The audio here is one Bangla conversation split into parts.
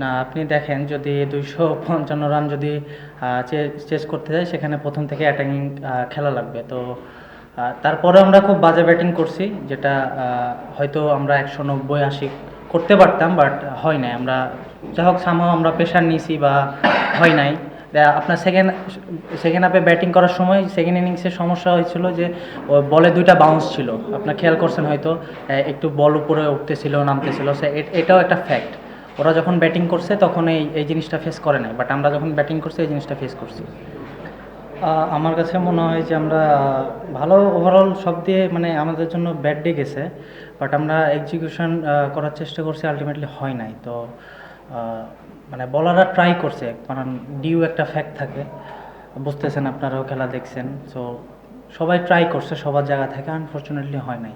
না, আপনি দেখেন যদি দুইশো পঞ্চান্ন রান যদি চেস করতে যায় সেখানে প্রথম থেকে অ্যাটাকিং খেলা লাগবে। তো তারপরে আমরা খুব বাজে ব্যাটিং করছি, যেটা হয়তো আমরা একশো নব্বই, আশি করতে পারতাম বাট হয় নাই। আমরা যাই হোক সামহাও আমরা প্রেশার নিয়েছি বা হয় নাই। আপনার সেকেন্ড সেকেন্ড হাফে ব্যাটিং করার সময় সেকেন্ড ইনিংসের সমস্যা হয়েছিল যে বলে দুইটা বাউন্স ছিল। আপনার খেয়াল করছেন হয়তো একটু বল উপরে উঠতেছিল, নামতেছিল। এটাও একটা ফ্যাক্ট ওরা যখন ব্যাটিং করছে, তখন এই এই জিনিসটা ফেস করে নাই। বাট আমরা যখন ব্যাটিং করছি, এই জিনিসটা ফেস করছি। আমার কাছে মনে হয় যে আমরা ভালো ওভারঅল সব দিয়ে মানে আমাদের জন্য ব্যাড ডে গেছে। বাট আমরা এক্সিকিউশন করার চেষ্টা করছি আলটিমেটলি হয় নাই। তো মানে বলাররা ট্রাই করছে। কারণ ডিউ একটা ফ্যাক্ট থাকে। বুঝতেছেন আপনারাও, খেলা দেখছেন। সো সবাই ট্রাই করছে, সবার জায়গা থেকে। আনফর্চুনেটলি হয় নাই।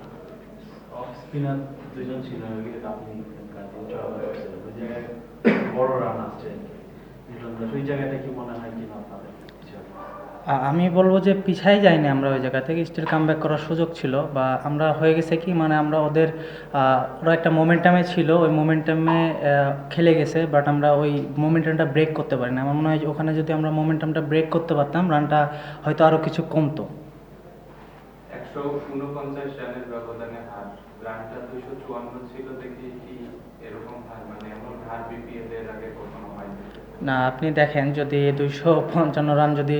আমি বলব যে পিছাই যাইনি আমরা ওই জায়গা থেকে। স্টিল কামব্যাক করার সুযোগ ছিল বা আমরা হয়ে গেছে কি? মানে আমরা ওদের ওরা একটা মোমেন্টামে ছিল, ওই মোমেন্টামে খেলে গেছে বাট আমরা ওই মোমেন্টামটা ব্রেক করতে পারি না আমার মনে হয় ওখানে যদি আমরা মোমেন্টামটা ব্রেক করতে পারতাম রানটা হয়তো আরও কিছু কমতো। রানের ব্যবধানে হার। রানটা দুশো চুয়ান্ন ছিল দেখি কি এরকম হার? মানে এমন হার বিপিএল এর আগে কখনো না, আপনি দেখেন যদি দুইশো পঞ্চান্ন রান যদি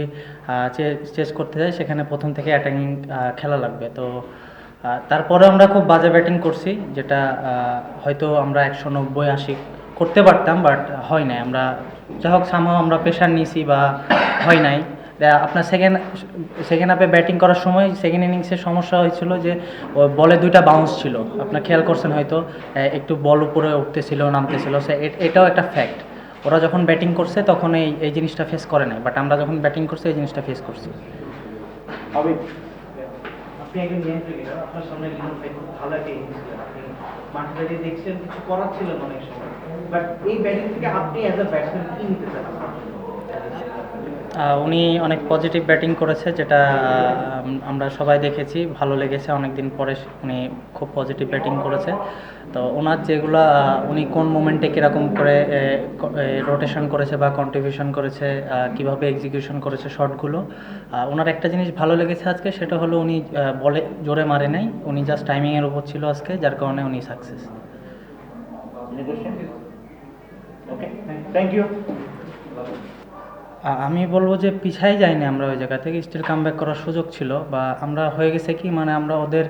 চেস করতে যায় সেখানে প্রথম থেকে অ্যাটাকিং খেলা লাগবে। তো তারপরে আমরা খুব বাজে ব্যাটিং করছি, যেটা হয়তো আমরা একশো নব্বই, আশি করতে পারতাম বাট হয় নাই। আমরা যাই হোক সামহাও আমরা প্রেশার নিয়েছি বা হয় নাই। আপনার সেকেন্ড সেকেন্ড হাফে ব্যাটিং করার সময় সেকেন্ড ইনিংসে সমস্যা হয়েছিল যে বলে দুইটা বাউন্স ছিল। আপনার খেয়াল করছেন হয়তো একটু বল উপরে উঠতেছিল, নামতেছিল। সে এটাও একটা ফ্যাক্ট ওরা যখন ব্যাটিং করছে তখন এই এই জিনিসটা ফেস করে নাই। বাট আমরা যখন ব্যাটিং করছি, এই জিনিসটা ফেস করছি। কিছু করার ছিলেন অনেক সময়। এই ব্যাটিং থেকে আপনি উনি অনেক পজিটিভ ব্যাটিং করেছে, যেটা আমরা সবাই দেখেছি, ভালো লেগেছে। অনেক দিন পরে উনি খুব পজিটিভ ব্যাটিং করেছে। তো ওনার যেগুলো উনি কোন মোমেন্টে কীরকম করে রোটেশন করেছে বা কন্ট্রিবিউশন করেছে কীভাবে এক্সিকিউশন করেছে শটগুলো ওনার একটা জিনিস ভালো লেগেছে আজকে, সেটা হলো উনি বলে, জোরে মারে নাই। উনি জাস্ট টাইমিংয়ের উপর ছিল আজকে, যার কারণে উনি সাকসেস thank you. আ- আমি বলব যে পিছাই যাইনি আমরা ওই জায়গা থেকে। স্টিল কামব্যাক করার সুযোগ ছিল বা আমরা হয়ে গেছে কি মানে আমরা ওদের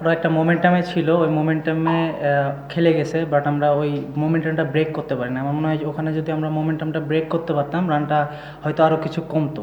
ওরা একটা মোমেন্টামে ছিল, ওই মোমেন্টামে খেলে গেছে বাট আমরা ওই মোমেন্টামটা ব্রেক করতে পারি না আমার মনে হয় ওখানে যদি আমরা মোমেন্টামটা ব্রেক করতে পারতাম রানটা হয়তো আরও কিছু কমতো।